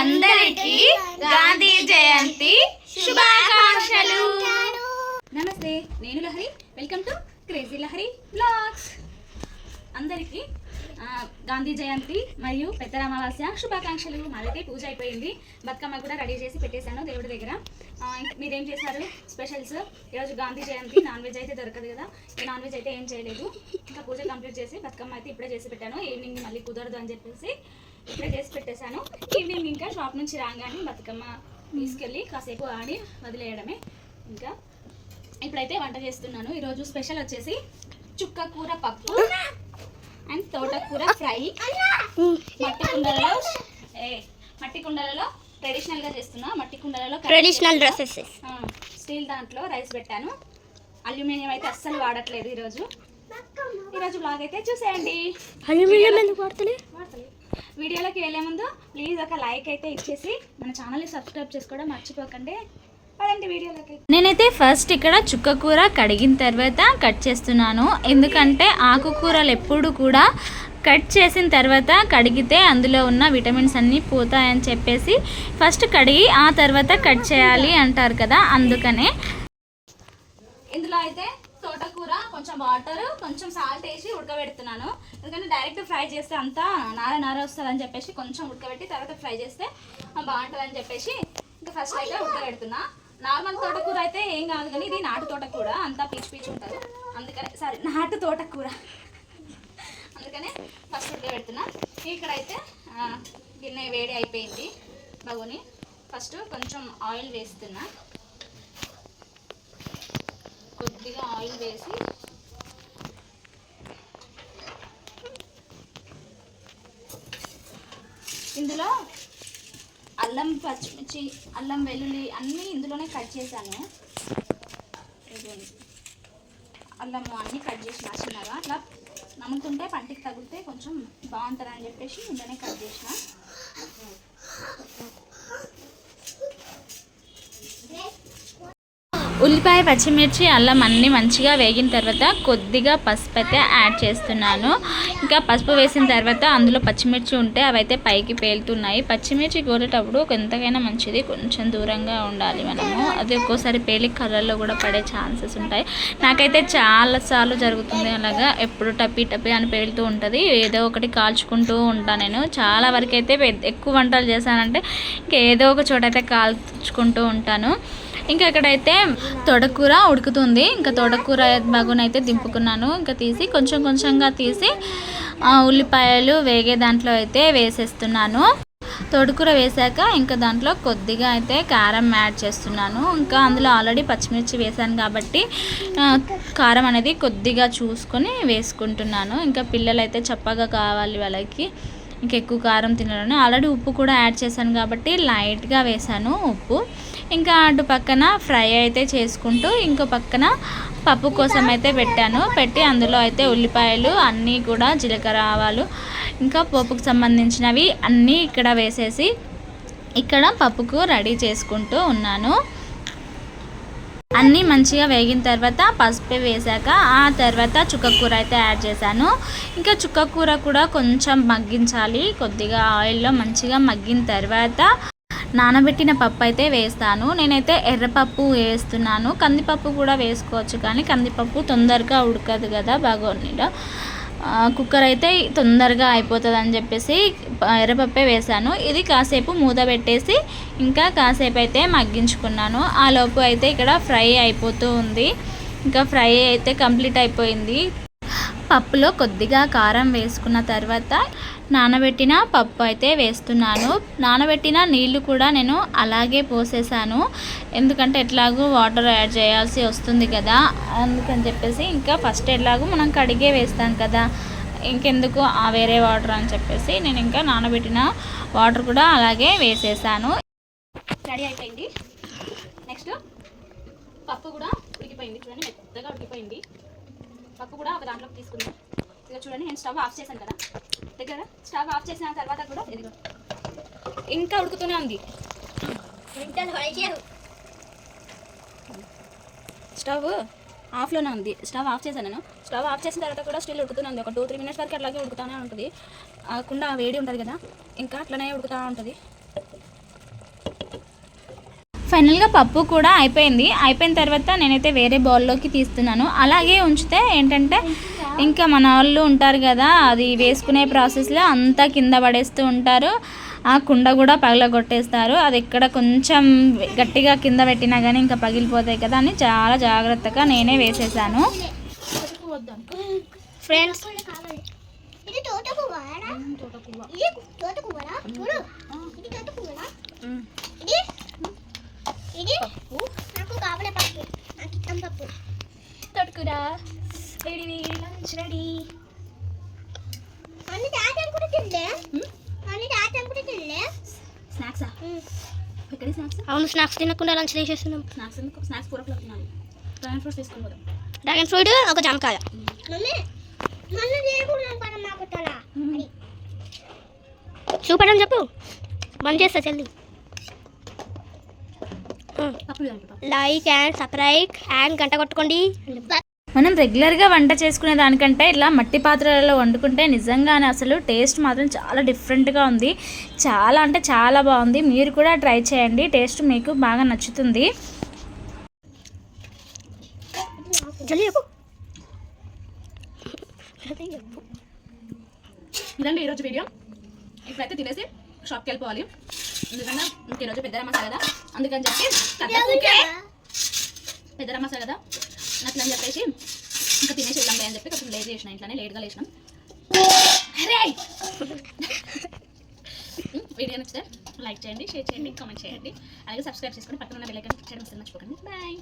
అందరికీ గాంధీ జయంతి శుభాకాంక్షలు. నమస్తే నేను Lahari. Welcome to crazy Lahari blogs అందరికీ గాంధీ జయంతి మరియు పెద్ద అమావాస్య శుభాకాంక్షలు మాదైతే పూజ అయిపోయింది. బతుకమ్మ కూడా రెడీ చేసి పెట్టేశాను దేవుడి దగ్గర. మీరేం చేశారు? స్పెషల్స్? ఈరోజు గాంధీ జయంతి నాన్ వెజ్ అయితే దొరకదు కదా. ఈ నాన్ వెజ్ అయితే ఏం చేయలేదు. ఇంకా పూజ కంప్లీట్ చేసి బతుకమ్మ అయితే ఇప్పుడే చేసి పెట్టాను. ఈవినింగ్ మళ్ళీ కుదరదు అని చెప్పేసి ఇప్పుడే చేసి పెట్టేశాను. ఈవినింగ్ ఇంకా షాప్ నుంచి రాగానే బతుకమ్మ తీసుకెళ్ళి కాసేపు ఆడి వదిలేయడమే. ఇంకా ఇప్పుడైతే వంట చేస్తున్నాను. ఈరోజు స్పెషల్ వచ్చేసి చుక్క కూర పప్పు. అండ్ తోటకూర ఫ్రై. మట్టి కుండలలో ఏ మట్టి కుండలలో ట్రెడిషనల్గా చేస్తున్నా. మట్టి కుండలలో ట్రెడిషనల్. డ్రెస్సెస్ స్టీల్ దాంట్లో రైస్ పెట్టాను. అల్యూమినియం అయితే అస్సలు వాడట్లేదు ఈరోజు. ఈరోజు బ్లాగ్ అయితే చూసేయండి. అల్యూమినియం ఎందుకు వాడతలే. వీడియోలోకి వెళ్ళే ముందు ప్లీజ్ ఒక లైక్ అయితే ఇచ్చేసి మన ఛానల్ని సబ్స్క్రైబ్ చేసుకోవడం మర్చిపోకండి. నేనైతే ఫస్ట్ ఇక్కడ చుక్క కూర కడిగిన తర్వాత కట్ చేస్తున్నాను. ఎందుకంటే ఆకుకూరలు ఎప్పుడు కూడా కట్ చేసిన తర్వాత కడిగితే అందులో ఉన్న విటమిన్స్ అన్నీ పోతాయని చెప్పేసి ఫస్ట్ కడిగి ఆ తర్వాత కట్ చేయాలి అంటారు కదా అందుకనే. ఇందులో అయితే తోటకూర కొంచెం వాటర్ కొంచెం సాల్ట్ వేసి ఉడకబెడుతున్నాను. ఎందుకంటే డైరెక్ట్ ఫ్రై చేస్తే అంతా నార నార వస్తుంది అని చెప్పేసి కొంచెం ఉడకబెట్టి తర్వాత ఫ్రై చేస్తే బాగుంటుంది అని చెప్పేసి ఇంకా ఫస్ట్ అయితే ఉడకబెడుతున్నా. నార్మల్ తోటకూర అయితే ఏం కాదు కానీ ఇది నాటు తోటకూర. అంతా పీచు పీచు ఉంటుంది. అందుకనే సారీ నాటు తోటకూర. అందుకనే ఫస్ట్ ఉడకబెడుతున్నా ఇక్కడైతే గిన్నె వేడి అయిపోయింది. బగుని ఫస్ట్ కొంచెం ఆయిల్ వేస్తున్నా. కొద్దిగా ఆయిల్ వేసి ఇందులో అల్లం పచ్చిమిర్చి అల్లం వెల్లుల్లి అన్నీ ఇందులోనే కట్ చేశాను. అల్లం అల్లము అన్నీ కట్ చేసిన చిన్నగా అట్లా నమ్ముతుంటే పంటికి తగిలితే కొంచెం బాగుంటుందని చెప్పేసి ఇందులోనే కట్ చేసిన. ఉల్లిపాయ పచ్చిమిర్చి అల్లం అన్నీ మంచిగా వేగిన తర్వాత కొద్దిగా పసుపు అయితే యాడ్ చేస్తున్నాను. ఇంకా పసుపు వేసిన తర్వాత అందులో పచ్చిమిర్చి ఉంటే అవైతే పైకి పేలుతున్నాయి. పచ్చిమిర్చి కోరేటప్పుడు ఎంతకైనా మంచిది కొంచెం దూరంగా ఉండాలి మనము. అది ఒక్కోసారి పేలి కర్రల్లో కూడా పడే ఛాన్సెస్ ఉంటాయి. నాకైతే చాలాసార్లు జరుగుతుంది అలాగా. ఎప్పుడు టప్పి టప్పి అని పేలుతూ ఉంటుంది. ఏదో ఒకటి కాల్చుకుంటూ ఉంటాను నేను. చాలా వరకు అయితే ఎక్కువ వంటలు చేశానంటే ఇంకా ఏదో ఒక చోట అయితే కాల్చుకుంటూ ఉంటాను. ఇంకా ఇక్కడైతే తొడకూర ఉడుకుతుంది. ఇంకా తొడకూర బగునైతే దింపుకున్నాను. ఇంకా తీసి కొంచెం కొంచెంగా తీసి ఉల్లిపాయలు వేగే దాంట్లో అయితే వేసేస్తున్నాను. తొడకూర వేసాక ఇంకా దాంట్లో కొద్దిగా అయితే కారం యాడ్ చేస్తున్నాను. ఇంకా అందులో ఆల్రెడీ పచ్చిమిర్చి వేసాను కాబట్టి కారం అనేది కొద్దిగా చూసుకొని వేసుకుంటున్నాను. ఇంకా పిల్లలు అయితే చప్పగా కావాలి వాళ్ళకి. ఇంకా ఎక్కువ కారం తినడానికి ఆల్రెడీ ఉప్పు కూడా యాడ్ చేశాను కాబట్టి లైట్గా వేసాను ఉప్పు. ఇంకా అటు పక్కన ఫ్రై అయితే చేసుకుంటూ ఇంకో పక్కన పప్పు కోసం అయితే పెట్టాను. పెట్టి అందులో అయితే ఉల్లిపాయలు అన్నీ కూడా జీలకర్ర ఆవాలు ఇంకా పోపుకు సంబంధించినవి అన్నీ ఇక్కడ వేసేసి ఇక్కడ పప్పుకు రెడీ చేసుకుంటూ ఉన్నాను. అన్నీ మంచిగా వేగిన తర్వాత పసుపు వేసాక ఆ తర్వాత చుక్కకూర అయితే యాడ్ చేశాను. ఇంకా చుక్కకూర కూడా కొంచెం మగ్గించాలి. కొద్దిగా ఆయిల్లో మంచిగా మగ్గిన తర్వాత నానబెట్టిన పప్పు అయితే వేస్తాను. నేనైతే ఎర్రపప్పు వేస్తున్నాను. కందిపప్పు కూడా వేసుకోవచ్చు కానీ కందిపప్పు తొందరగా ఉడకదు కదా బాగోనీలో కుక్కర్ అయితే తొందరగా అయిపోతుంది అని చెప్పేసి ఎర్రపప్పే వేసాను ఇది కాసేపు మూత పెట్టేసి ఇంకా కాసేపు అయితే మగ్గించుకున్నాను. ఆ లోపు అయితే ఇక్కడ ఫ్రై అయిపోతూ ఉంది. ఇంకా ఫ్రై అయితే కంప్లీట్ అయిపోయింది. పప్పులో కొద్దిగా కారం వేసుకున్న తర్వాత నానబెట్టిన పప్పు అయితే వేస్తున్నాను. నానబెట్టిన నీళ్ళు కూడా నేను అలాగే పోసేసాను. ఎందుకంటే ఎట్లాగూ వాటర్ యాడ్ చేయాల్సి వస్తుంది కదా. అందుకని చెప్పేసి ఇంకా ఫస్ట్ ఎట్లాగూ మనం కడిగే వేస్తాం కదా. ఇంకెందుకు? ఆ వేరే వాటర్ అని చెప్పేసి నేను ఇంకా నానబెట్టిన వాటర్ కూడా అలాగే వేసేసాను. రెడీ అయిపోయింది. నెక్స్ట్ పప్పు కూడా ఉడికిపోయింది. చూడండి మెత్తగా ఉడికిపోయింది. పప్పు కూడా ఒక దాంట్లోకి తీసుకుందాం. ఇక చూడండి నేను స్టవ్ ఆఫ్ చేశాను కదా. దగ్గర స్టవ్ ఆఫ్ చేసిన తర్వాత కూడా ఇదిగో. ఇంకా ఉడుకుతూనే ఉంది. స్టవ్ ఆఫ్లోనే ఉంది. స్టవ్ ఆఫ్ చేశాను నేను. స్టవ్ ఆఫ్ చేసిన తర్వాత కూడా స్టిల్ ఉడుకుతూనే ఉంది. ఒక టూ త్రీ మినిట్స్ వరకు అట్లాగే ఉడుకుతూనే ఉంటుంది. కాకుండా వేడి ఉంటుంది కదా. ఇంకా అట్లనే ఉడుకుతూ ఉంటుంది. ఫైనల్గా పప్పు కూడా అయిపోయింది. అయిపోయిన తర్వాత నేనైతే వేరే బౌల్లోకి తీస్తున్నాను. అలాగే ఉంచితే ఏంటంటే ఇంకా మన వాళ్ళు ఉంటారు కదా అది వేసుకునే ప్రాసెస్లో అంతా కింద పడేస్తూ ఉంటారు. ఆ కుండ కూడా పగలగొట్టేస్తారు. అది ఎక్కడ కొంచెం గట్టిగా కింద పెట్టినా కానీ ఇంకా పగిలిపోతాయి కదా అని చాలా జాగ్రత్తగా నేనే వేసేసాను. ఫ్రెండ్స్ ఇది ఇది నాకు కావాలి పప్పు. నాకు ఇష్టం పప్పు. తొట్టుకురా రెడీ లంచ్ రెడీ. అన్ని తాతం కూడా తినలే? అన్ని తాతం కూడా తినలే? స్నాక్సా? ఎక్కడ స్నాక్స్? అవును స్నాక్స్ తినకుండా లంచ్ చేసేస్తున్నాం స్నాక్స్ ఎందుకు? స్నాక్స్ పూర తినాలి. డ్రై ఫ్రూట్స్ తీసుకొని పోదాం. డ్రాగన్ ఫ్రూట్ ఒక జామకాయ. మమ్మీ మళ్ళీ తల అని. చూపడం చెప్పు. బంద్ చేస్తా చెల్లి పప్పు లైక్ అండ్ సబ్స్క్రైబ్ అండ్ గంట కొట్టుకోండి. మనం రెగ్యులర్గా వంట చేసుకునే దానికంటే ఇట్లా మట్టి పాత్రలలో వండుకుంటే నిజంగానే అసలు టేస్ట్ మాత్రం చాలా డిఫరెంట్గా ఉంది. చాలా అంటే చాలా బాగుంది. మీరు కూడా ట్రై చేయండి. టేస్ట్ మీకు బాగా నచ్చుతుంది. ఇదండి ఈరోజు వీడియో. ఇప్పుడైతే తినేసి షాప్కి వెళ్ళిపోవాలి. ఎందుకంటే ఇంక ఈరోజు పెద్ద మసాలా కదా? అందుకని చెప్పి పెద్ద మసాలా కదా? అట్లా అని చెప్పేసి ఇంకా తినేసి వెళ్దాం అని చెప్పి కొంచెం లేట్ చేసిన ఇంట్లోనే లేట్గా లేచినాం. వీడియో నచ్చితే లైక్ చేయండి షేర్ చేయండి కామెంట్ చేయండి. అలాగే సబ్స్క్రైబ్ చేసుకొని పక్కన ఉన్న బెల్ ఐకాన్ క్లిక్ చేయడం మర్చిపోకండి. బాయ్!